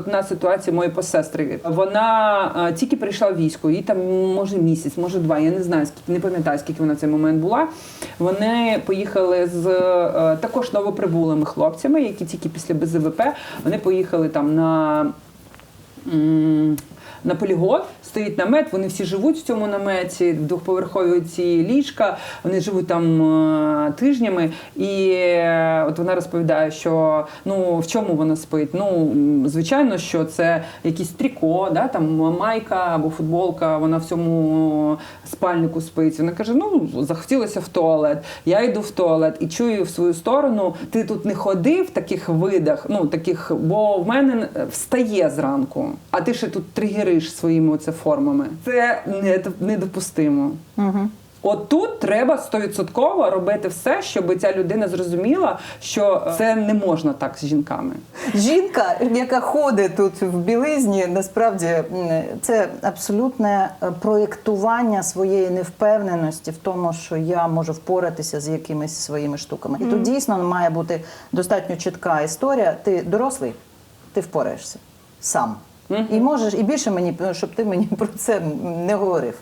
одна ситуація моєї посестри. Вона е, тільки прийшла в військо, їй там може місяць, може два. Я не знаю скільки, не пам'ятаю, скільки вона цей момент була. Вони поїхали з е, також новоприбулими хлопцями, які тільки після БЗВП вони поїхали там на. На полігон стоїть намет, вони всі живуть в цьому наметі, двохповерхові ці ліжка, вони живуть там е, тижнями. І е, от вона розповідає, що ну в чому вона спить? Ну, звичайно, що це якийсь тріко, да, там майка або футболка, вона в цьому спальнику спить. Вона каже: ну, захотілося в туалет. Я йду в туалет і чую в свою сторону, ти тут не ходи в таких видах, ну таких, бо в мене встає зранку, а ти ще тут тригериш своїми оце формами. Це недопустимо. Угу. От тут треба стовідсотково робити все, щоб ця людина зрозуміла, що це не можна так з жінками. Жінка, яка ходить тут в білизні, насправді це абсолютне е, проєктування своєї невпевненості в тому, що я можу впоратися з якимись своїми штуками. І тут дійсно має бути достатньо чітка історія. Ти дорослий, ти впораєшся сам. І можеш, і більше мені, щоб ти мені про це не говорив.